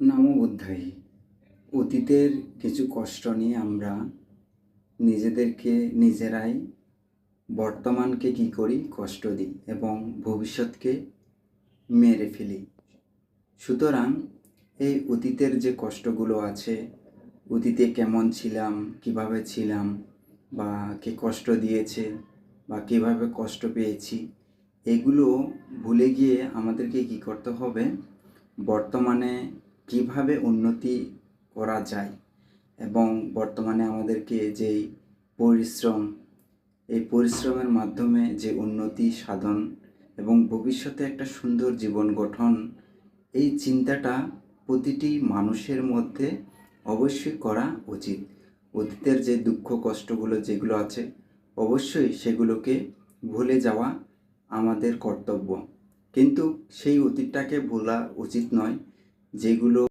নামো বুদ্ধাই। অতীতের কিছু কষ্ট নিয়ে আমরা নিজেদেরকে নিজেরাই বর্তমানকে কী করি কষ্ট দিই এবং ভবিষ্যৎকে মেরে ফেলি। সুতরাং এই অতীতের যে কষ্টগুলো আছে, অতীতে কেমন ছিলাম, কীভাবে ছিলাম, বা কে কষ্ট দিয়েছে, বা কীভাবে কষ্ট পেয়েছি, এগুলো ভুলে গিয়ে আমাদেরকে কী করতে হবে? বর্তমানে কীভাবে উন্নতি করা যায় এবং বর্তমানে আমাদেরকে যেই পরিশ্রম, এই পরিশ্রমের মাধ্যমে যে উন্নতি সাধন এবং ভবিষ্যতে একটা সুন্দর জীবন গঠন, এই চিন্তাটা প্রতিটি মানুষের মধ্যে অবশ্যই করা উচিত। অতীতের যে দুঃখ, কষ্টগুলো যেগুলো আছে, অবশ্যই সেগুলোকে ভুলে যাওয়া আমাদের কর্তব্য। কিন্তু সেই অতীতটাকে ভোলা উচিত নয়। যেগুলো